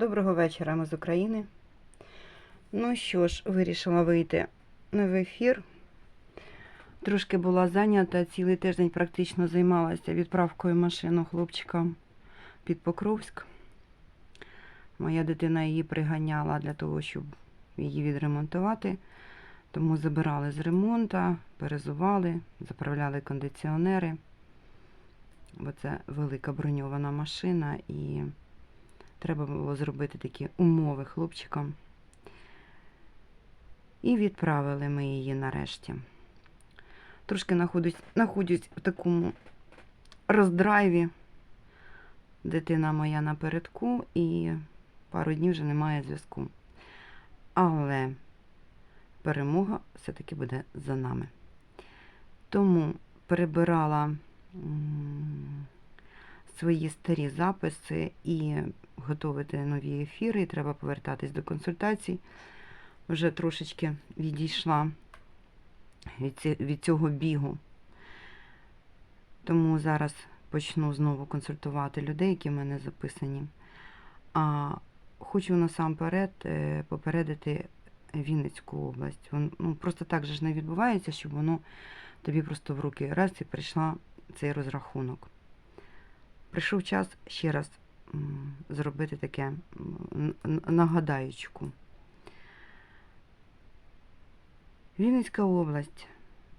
Доброго вечора, ми з України. Ну що ж, вирішила вийти в ефір. Трошки була зайнята, цілий тиждень практично займалася відправкою машину хлопчикам під Покровськ. Моя дитина її приганяла для того, щоб її відремонтувати. Тому забирали з ремонту, перезували, заправляли кондиціонери. Бо це велика броньована машина і треба було зробити такі умови хлопчикам. І відправили ми її нарешті. Трошки знаходжусь, в такому роздрайві. Дитина моя напередку і пару днів вже немає зв'язку. Але перемога все-таки буде за нами. Тому перебирала свої старі записи і готувати нові ефіри. І треба повертатись до консультацій. Вже трошечки відійшла від, цього бігу. Тому зараз почну знову консультувати людей, які в мене записані. А хочу насамперед е, попередити Вінницьку область. Ну, просто так же ж не відбувається, щоб воно тобі просто в руки раз і прийшла цей розрахунок. Прийшов час ще раз зробити таке нагадаючку. Вінницька область.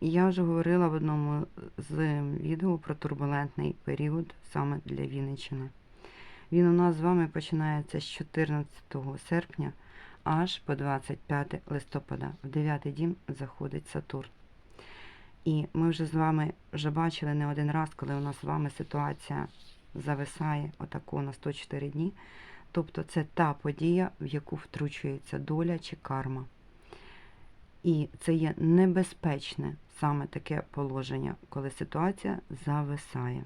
Я вже говорила в одному з відео про турбулентний період саме для Вінниччини. Він у нас з вами починається з 14 серпня аж по 25 листопада. В 9 дім заходить Сатурн. І ми вже з вами вже бачили не один раз, коли у нас з вами ситуація зависає отако на 104 дні. Тобто це та подія, в яку втручується доля чи карма. І це є небезпечне саме таке положення, коли ситуація зависає.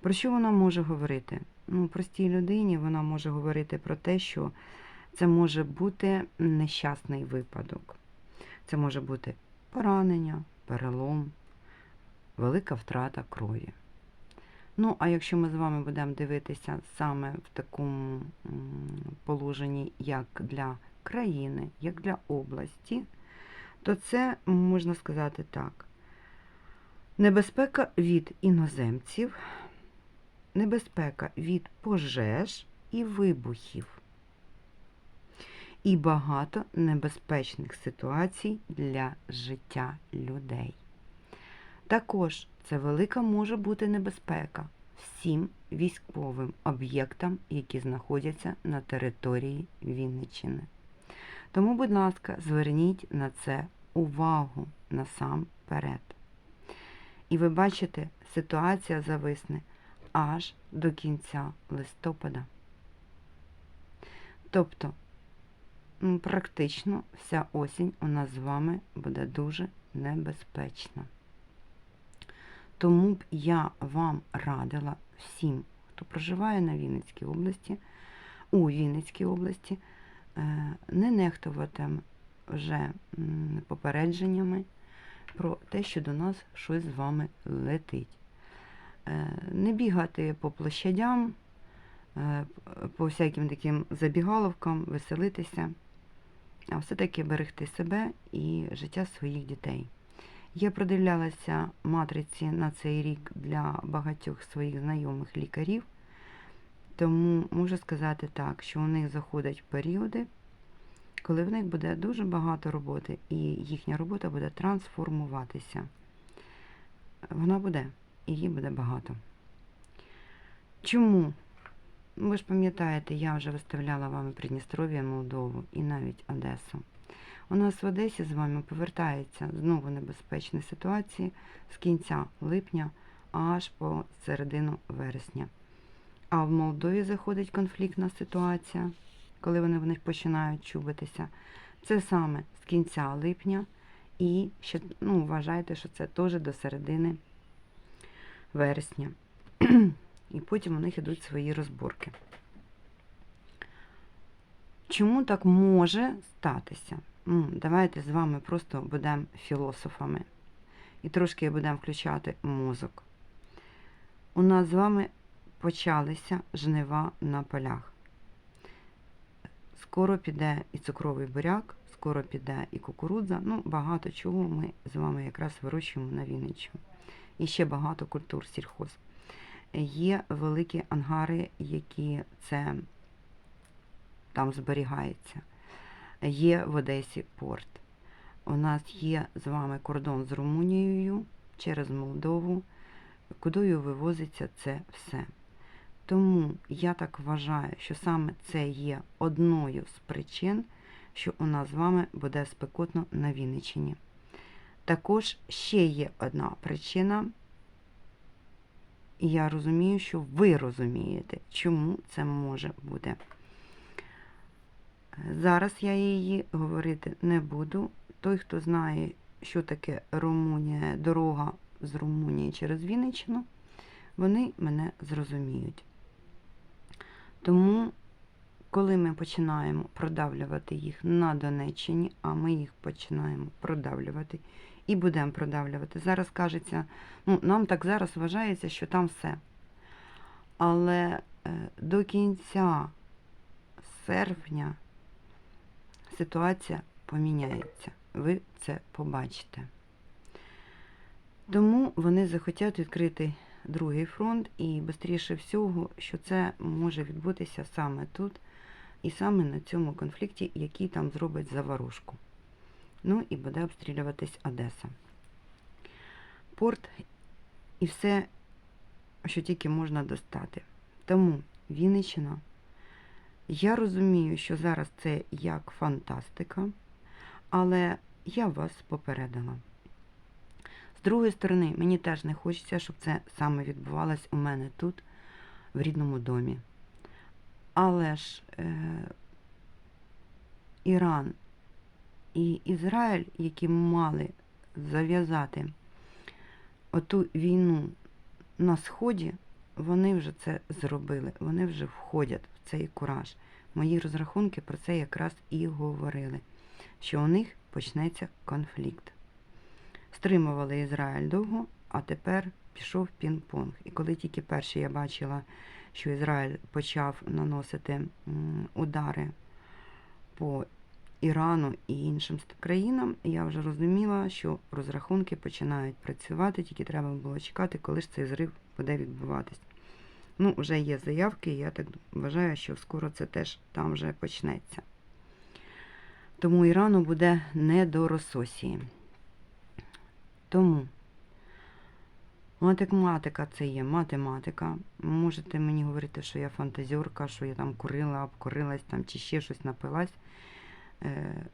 Про що вона може говорити? Ну, простій людині вона може говорити про те, що це може бути нещасний випадок. Це може бути поранення, перелом, велика втрата крові. Ну, а якщо ми з вами будемо дивитися саме в такому положенні, як для країни, як для області, то це можна сказати так: небезпека від іноземців, небезпека від пожеж і вибухів. І багато небезпечних ситуацій для життя людей. Також це велика може бути небезпека всім військовим об'єктам, які знаходяться на території Вінниччини. Тому, будь ласка, зверніть на це увагу насамперед. І ви бачите, ситуація зависне аж до кінця листопада. Тобто, практично вся осінь у нас з вами буде дуже небезпечна. Тому б я вам радила всім, хто проживає на Вінницькій області, у Вінницькій області, е, не нехтувати вже попередженнями про те, що до нас щось з вами летить. Е, Не бігати по площадям, е, по всяким таким забігаловкам, веселитися, а все-таки берегти себе і життя своїх дітей. Я продивлялася матриці на цей рік для багатьох своїх знайомих лікарів, тому можу сказати так, що у них заходять періоди, коли в них буде дуже багато роботи, і їхня робота буде трансформуватися. Вона буде, і її буде багато. Чому? Ви ж пам'ятаєте, я вже виставляла вам Придністров'я, Молдову і навіть Одесу. У нас в Одесі з вами повертається знову небезпечні ситуації з кінця липня аж по середину вересня. А в Молдові заходить конфліктна ситуація, коли вони в них починають чубитися. Це саме з кінця липня і ще, ну, вважайте, що це теж до середини вересня. І потім у них ідуть свої розборки. Чому так може статися? Давайте з вами просто будемо філософами і трошки будемо включати мозок. У нас з вами почалися жнива на полях. Скоро піде і цукровий буряк, скоро піде і кукурудза. Ну, багато чого ми з вами якраз вирощуємо на Вінниччині. І ще багато культур сільхоз. Є великі ангари, які це там зберігається. Є в Одесі порт. У нас є з вами кордон з Румунією через Молдову, кудою вивозиться це все. Тому я так вважаю, що саме це є одною з причин, що у нас з вами буде спекотно на Вінниччині. Також ще є одна причина, і я розумію, що ви розумієте, чому це може бути. Зараз я її говорити не буду. Той, хто знає, що таке Румунія, дорога з Румунії через Вінниччину, вони мене зрозуміють. Тому, коли ми починаємо продавлювати їх на Донеччині, а ми їх починаємо продавлювати і будемо продавлювати. Зараз кажеться, ну, нам так зараз вважається, що там все. Але е, до кінця серпня ситуація поміняється. Ви це побачите. Тому вони захотять відкрити другий фронт, і швидше всього, що це може відбутися саме тут і саме на цьому конфлікті, який там зробить заворушку. Ну і буде обстрілюватись Одеса. Порт і все, що тільки можна достати. Тому Вінниччина. Я розумію, що зараз це як фантастика, але я вас попередила. З другої сторони, мені теж не хочеться, щоб це саме відбувалось у мене тут, в рідному домі. Але ж е, Іран і Ізраїль, які мали зав'язати оту війну на Сході, вони вже це зробили, вони вже входять цей кураж. Мої розрахунки про це якраз і говорили, що у них почнеться конфлікт. Стримували Ізраїль довго, а тепер пішов пінг-понг. І коли тільки перші я бачила, що Ізраїль почав наносити удари по Ірану і іншим країнам, я вже розуміла, що розрахунки починають працювати, тільки треба було чекати, коли ж цей зрив буде відбуватись. Ну, вже є заявки, я так вважаю, що скоро це теж там вже почнеться. Тому Ірану буде не до Рососії. Тому математика це є математика. Можете мені говорити, що я фантазерка, що я там курила, обкурилась там, чи ще щось напилась. Е,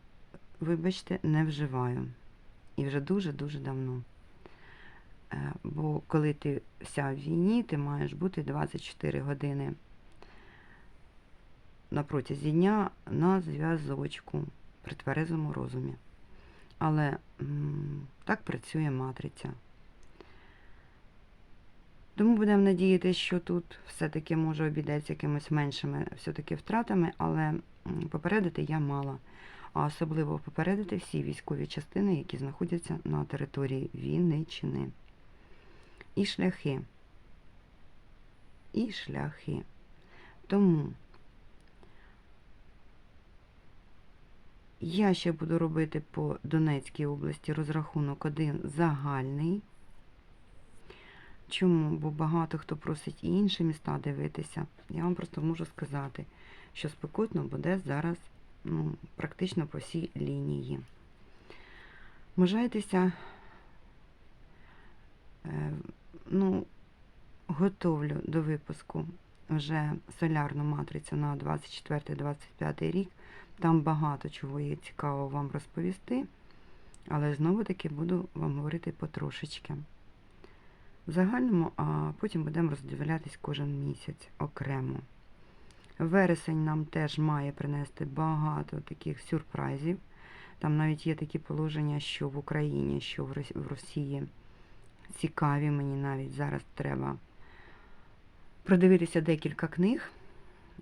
Вибачте, не вживаю. І вже дуже-дуже давно. Е, Бо коли ти вся в війні, ти маєш бути 24 години на протязі дня на зв'язочку при тверезому розумі. Але так працює матриця. Тому будемо надіятися, що тут все-таки може обійдеться якимись меншими все-таки втратами, але попередити я мала. А особливо попередити всі військові частини, які знаходяться на території Вінниччини. І шляхи. І шляхи. Тому я ще буду робити по Донецькій області розрахунок один загальний. Чому? Бо багато хто просить і інші міста дивитися. Я вам просто можу сказати, що спекотно буде зараз ну, практично по всій лінії. Можайтеся, е, ну, готовлю до випуску вже солярну матрицю на 24-25 рік. Там багато чого є цікаво вам розповісти, але знову-таки буду вам говорити потрошечки. В загальному, а потім будемо роздивлятись кожен місяць окремо. Вересень нам теж має принести багато таких сюрпризів. Там навіть є такі положення, що в Україні, що в Росії цікаві. Мені навіть зараз треба продивитися декілька книг,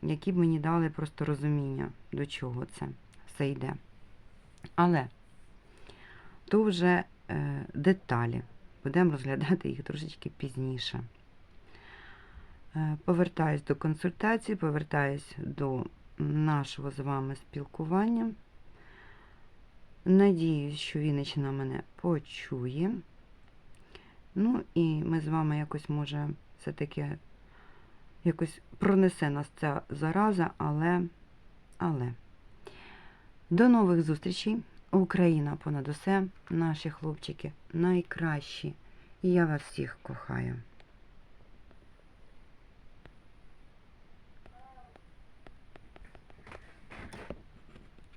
які б мені дали просто розуміння, до чого це все йде. Але то вже е, деталі. Будемо розглядати їх трошечки пізніше. Повертаюсь до консультації, повертаюсь до нашого з вами спілкування. Надіюсь, що Вінниччина мене почує. Ну і ми з вами якось, може, все-таки якось пронесе нас ця зараза, але, але. До нових зустрічей. Україна понад усе, наші хлопчики найкращі. І я вас всіх кохаю.